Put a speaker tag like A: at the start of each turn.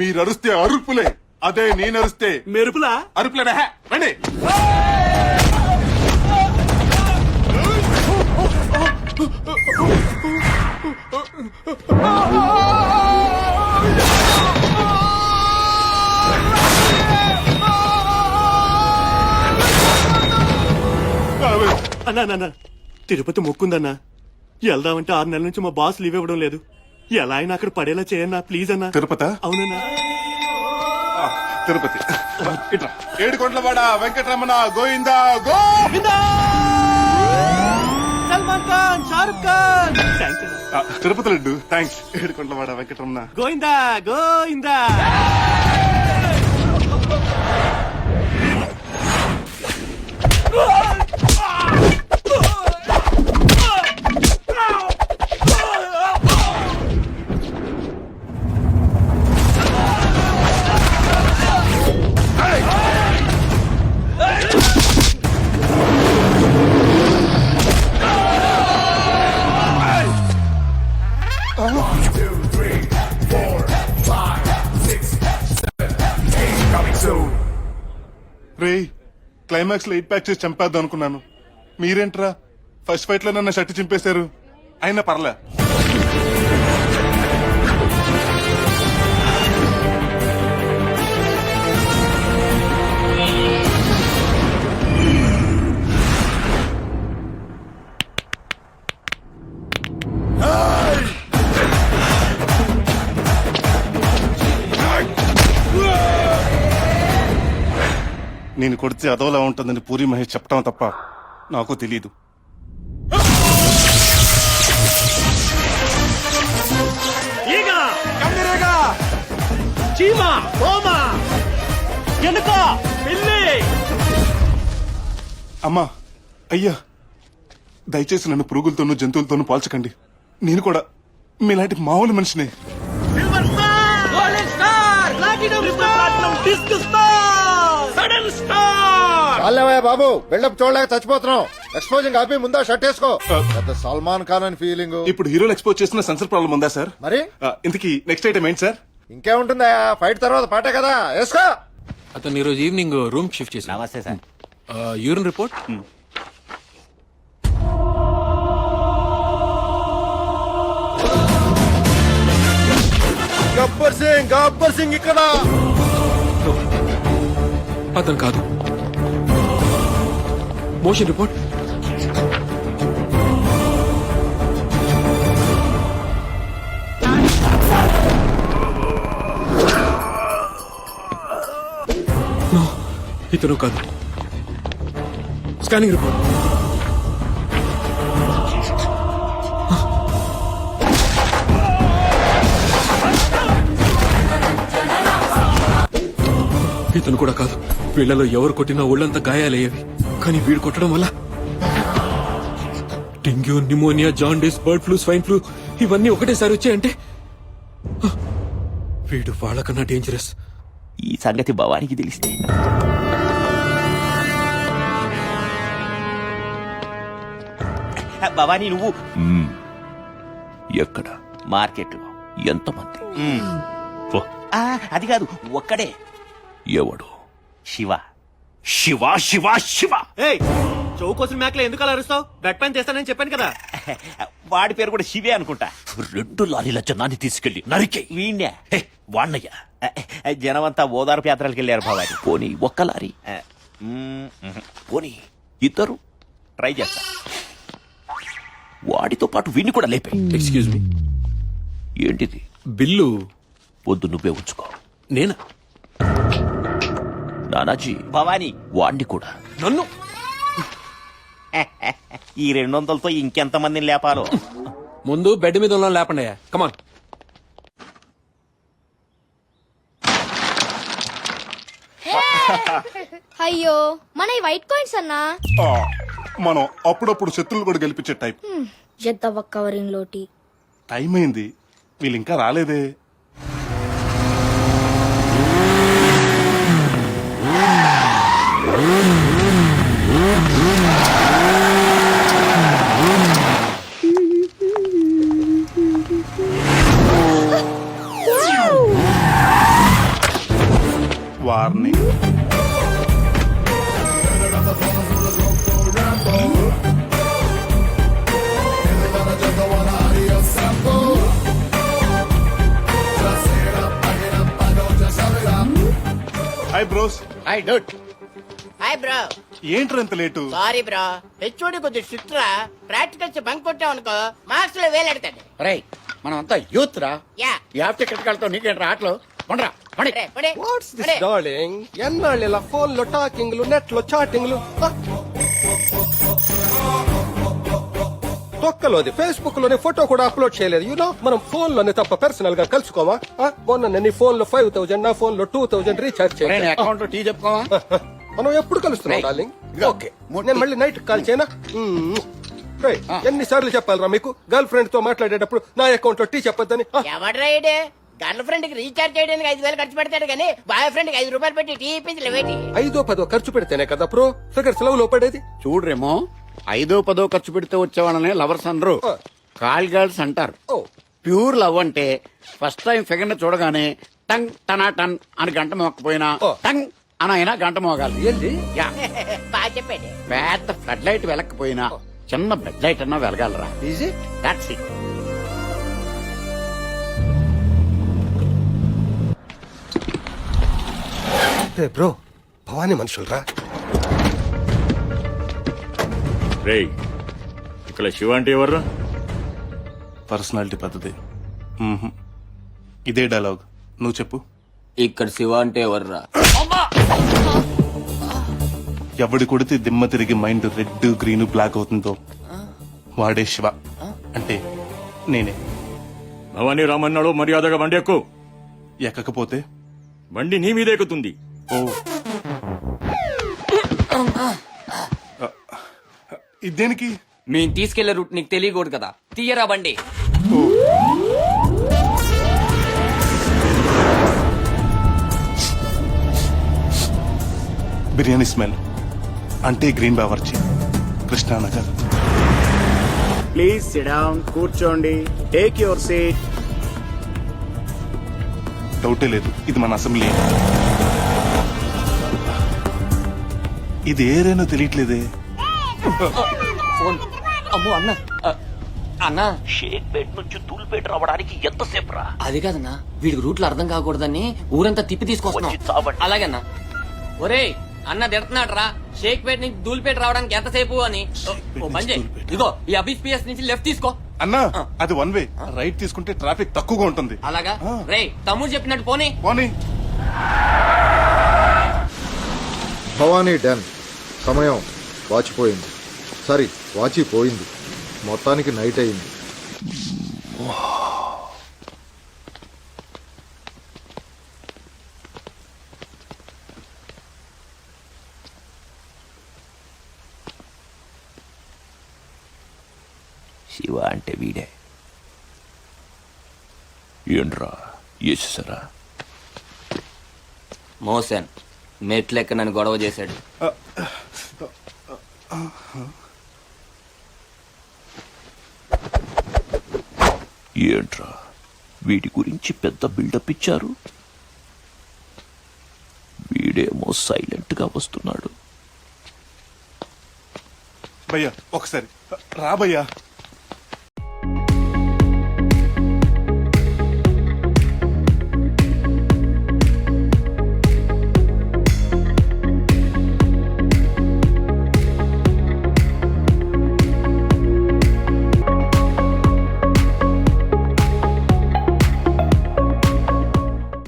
A: మీరు అరుస్తే అరుపులే. అదే నేను అరుస్తే
B: మెరుపులా?
A: అరుపులే రండి.
B: అన్నా నాన్న తిరుపతి మొక్కుందన్నా. వెళ్దామంటే ఆరు నెలల నుంచి మా బాస్ లీవ్ ఇవ్వడం లేదు. ఎలా అయినా అక్కడ పడేలా చేయన్నా ప్లీజ్ అన్నా.
A: తిరుపత?
B: అవునన్నా.
A: తిరుపతి. ఇట్రా. ఏడుకొండలవాడ వెంకటరమణ గోవిందా గో
B: సల్మాన్ ఖాన్ షారుఖ్ ఖాన్.
A: తిరుపతి లడ్డు. థ్యాంక్స్ ఏడుకొండలవాడ వెంకటరమణ.
B: గోయిందా గోయిందా
A: రే క్లైమాక్స్లో ఎయిట్ ప్యాక్ చేసి చంపేద్దాం అనుకున్నాను. మీరేంట్రా? ఫస్ట్ ఫైట్లో నన్ను షర్ట్ చింపేశారు. అయినా పర్లే. నేను కొడితే అదోలా ఉంటుందని పూరి మహేష్ చెప్పడం తప్ప నాకు
B: చీమ! ఎనుక! పిల్లి!
A: అమ్మా అయ్యా! దయచేసి నన్ను పురుగులతోనూ జంతువులతోనూ పోల్చకండి. నేను కూడా మీలాంటి మామూలు మనిషినే.
C: చాలేవయ్య బాబు బిల్డప్ చూడలేక చచ్చిపోతున్నావు ఎక్స్పోజింగ్ ఆపి ముందా షర్ట్ వేసుకో. పెద్ద సల్మాన్ ఖాన్ అని ఫీలింగ్
A: ఇప్పుడు హీరోలు ఎక్స్పోజ్ చేసిన సెన్సర్ ప్రాబ్లం ఉందా సార్
C: మరి?
A: ఇంతకీ నెక్స్ట్ ఐటమ్ ఏంటి సార్
C: ఇంకేముంటుందా ఫైట్ తర్వాత పాటే కదా. వేసుకో.
D: అతను ఈరోజు ఈవినింగ్ రూమ్ షిఫ్ట్ చేసి
E: నమస్తే sir
D: urine report
C: Gabbar Singh Gabbar Singh ఇక్కడ.
D: అతను కాదు. Motion report. ఇతను కాదు. Scanning report. ఇతను కూడా కాదు. వీళ్ళలో ఎవరు కొట్టినా ఒళ్ళంతా గాయాలయ్యేవి. కానీ వీడు కొట్టడం వల్ల dengue pneumonia jaundice bird flu swine flu ఇవన్నీ ఒకటేసారి వచ్చాయంటే వీడు వాళ్ళకన్నా డేంజరస్
E: ఈ సంగతి భవానికి తెలిస్తే. భవానీ నువ్వు
F: ఎక్కడ?
E: మార్కెట్లో
F: ఎంతమంది?
E: అది కాదు ఒక్కడే.
F: ఎవడు?
E: శివ.
F: శివ శివ శివ.
B: ఏయ్ చౌ కోసం మేకలు ఎందుకు అలా అరుస్తావు? బెడ్ పైన చేస్తానని చెప్పాను కదా.
E: వాడి పేరు కూడా శివే అనుకుంటా.
F: రెండు లారీల జనాన్ని తీసుకెళ్ళి నరికే
E: వీణ్యా
F: వాణ్ణయ్య.
E: జనమంతా ఓదార్పు యాత్రలకు వెళ్ళారు భవాని
F: పోనీ ఒక్క లారీ. పోనీ ఇద్దరు
E: ట్రై చేస్తా.
F: వాడితో పాటు వీణ్ణి కూడా లేపే
D: ఎక్స్క్యూజ్ మీ
F: ఏంటిది?
D: బిల్లు
F: వద్దు నువ్వే ఉంచుకో.
D: నేనా?
F: నానాజీ
E: భవానీ.
F: వాణ్ణి కూడా.
D: నన్ను.
E: ఈ రెండు వందలతో ఇంకెంత మందిని లేపాలో?
D: ముందు బెడ్ మీద ఉన్న లేపండి కమాన్
G: అయ్యో మన ఈ వైట్ కాయిన్స్ అన్నా?
A: మనం అప్పుడప్పుడు శత్రువులు కూడా గెలిపించే టైప్.
G: ఎంత కవరింగ్ లోటి.
A: టైం అయింది. వీళ్ళు ఇంకా రాలేదే. హాయ్
H: డూట్ హాయ్ బ్రో
A: ఏంట్రా ఇంత లేటు?
H: సారీ బ్రో హెచ్ఓడి కొద్ది స్ట్రిక్ట్ రా. ప్రాక్టికల్స్ బంక్ కొట్టాం అనుకో మార్క్స్లో వేలెడతాడు.
I: రై మనం అంతా యూత్ రా.
H: యా
I: ఈ ఆఫ్ టికెట్ కలతో నీకేంట్రా ఆటలు? పండ్రా పండి.
J: What's this. డార్లింగ్ ఎన్నాళ్ళు ఇలా ఫోన్లో టాకింగ్లు నెట్లో చాటింగ్లు తొక్కలోది ఫేస్బుక్లోని ఫోటో కూడా అప్లోడ్ చేయలేదు. యూనో మనం ఫోన్లోనే తప్ప పర్సనల్గా కలుసుకోవా? ఆ, మొన్న నేను నీ ఫోన్లో ఫైవ్ థౌసండ్ నా ఫోన్లో టూ థౌసండ్ రీఛార్జ్
I: నీ
J: చేయాలి
I: అకౌంట్లో టీ చెప్పుకోవా?
J: మనం ఎప్పుడు కలుస్తున్నాం డార్లింగ్ ఓకే. నేను మళ్ళీ నైట్ కాల్ చేయనా? మ్మ్. రేయ్, ఎన్ని సార్లు చెప్పాలరా మీకు? గర్ల్ ఫ్రెండ్తో మాట్లాడేటప్పుడు నా అకౌంట్లో టీ చెప్పొద్దని.
H: గర్ల్ ఫ్రెండ్కి రీఛార్జ్ చేయడానికి ఐదు వేలు ఖర్చు పెడతాడు కానీ బాయ్ ఫ్రెండ్కి ఐదు రూపాయలు పెట్టి టీ ఇప్పించి లేవేటి
J: ఐదో పదో ఖర్చు పెడితేనే కదా ప్రో ఫిగర్స్ లవ్లో పడేది
I: చూడ్రేమో. ఐదో పదో ఖర్చు పెడితే వచ్చేవాళ్ళని లవర్స్ అనరు
J: ఆ.
I: కాల్ గర్ల్స్ అంటారు.
J: ఓ.
I: ప్యూర్ లవ్ అంటే ఫస్ట్ టైం ఫిగర్ చూడగానే టంగ్ టనా టన్ అని గంట మోకపోయినా. టంగ్ అని అయినా గంట మోగాలి. పెద్ద ఫ్లడ్ లైట్ వెలకపోయినా చిన్న బెడ్ లైట్ అన్నా వెలగాలరా.
J: Easy
I: that's it
J: bro Bhavani మనుషులరా?
B: రేయ్ ఇక్కడ శివ అంటే ఎవర్రా?
A: పర్సనాలిటీ పద్ధతి. ఇదే డైలాగ్. నువ్వు చెప్పు.
F: ఇక్కడ శివ అంటే ఎవర్రా?
A: ఎవడి కొడితే దిమ్మ తిరిగి మైండ్ రెడ్ గ్రీన్ బ్లాక్ అవుతుందో వాడే శివ. అంటే నేనే.
B: భవానీ రామన్నాడు మర్యాదగా బండి ఎక్కు.
A: ఎక్కకపోతే?
B: బండి నీ మీద ఎక్కుతుంది.
A: ఓ. ఇదేనికి
F: మేము తీసుకెళ్ళే రూట్ నీకు తెలియకూడదు కదా. తీయరా బండి.
A: బిర్యానీ స్మెల్. అంటే green Bawarchi. Krishnanagar
K: please sit down కూర్చోండి. టేక్ యువర్ సీట్
A: డౌటే లేదు. ఇది మన అసెంబ్లీ. ఇది ఏరేనో తెలియట్లేదే.
F: ఫోన్. అమ్మో అన్న. అన్న. షేక్ పేట్ నుంచి తూల్పేట రావడానికి ఎంతసేపు రా? అది కాదన్నా. వీడికి రూట్లు అర్థం కాకూడదని ఊరంతా తిప్పి తీసుకొస్తున్నాం. అలాగన్నా ఒరే అన్న. తిడుతున్నాడు రా షేక్ పేట్ నుంచి దూల్పేట రావడానికి ఎంతసేపు అని. ఇదిగో ఈ అబిస్ పిఎస్ నుంచి లెఫ్ట్ తీసుకో.
A: అన్నా అది వన్ వే. రైట్ తీసుకుంటే ట్రాఫిక్ తక్కువగా ఉంటుంది.
F: అలాగా. రే తమ్ముడు చెప్పినట్టు పోనీ.
A: పోనీ.
C: భవానీ డన్. సమయం వాచిపోయింది. సారీ వాచిపోయింది. మొత్తానికి నైట్ అయింది.
F: శివ అంటే వీడే. ఏంట్రా వేసేసారా మోసన్ మెట్లెక్క నన్ను గొడవ చేశాడు. ఏంట్రా? వీడి గురించి పెద్ద బిల్డప్ ఇచ్చారు? వీడేమో సైలెంట్గా వస్తున్నాడు.
A: భయ్యా ఒకసారి. రా భయ్యా.